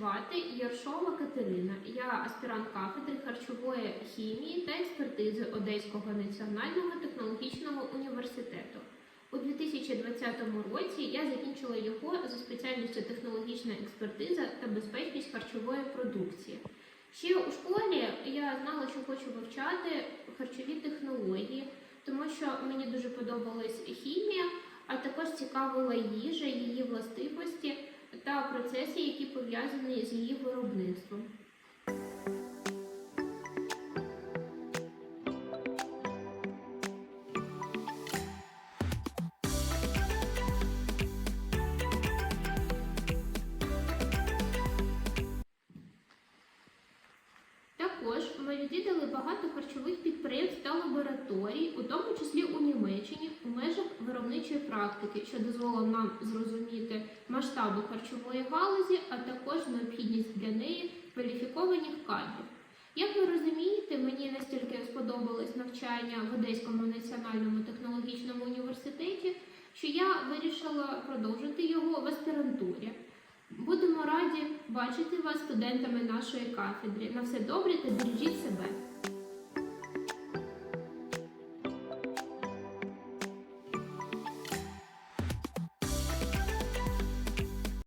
звати Яршова Катерина. Я аспірант кафедри харчової хімії та експертизи Одеського національного технологічного університету. У 2020 році я закінчила його за спеціальністю технологічна експертиза та безпечність харчової продукції. Ще у школі я знала, що хочу вивчати харчові технології, тому що мені дуже подобалась хімія, а також цікавила їжа, її властивості процеси, які пов'язані з її виробництвом. Також ми відвідали лабораторій, у тому числі у Німеччині, у межах виробничої практики, що дозволило нам зрозуміти масштаби харчової галузі, а також необхідність для неї кваліфікованих кадрів. Як ви розумієте, мені настільки сподобалось навчання в Одеському національному технологічному університеті, що я вирішила продовжити його в аспірантурі. Будемо раді бачити вас студентами нашої кафедри. На все добре та бережіть себе.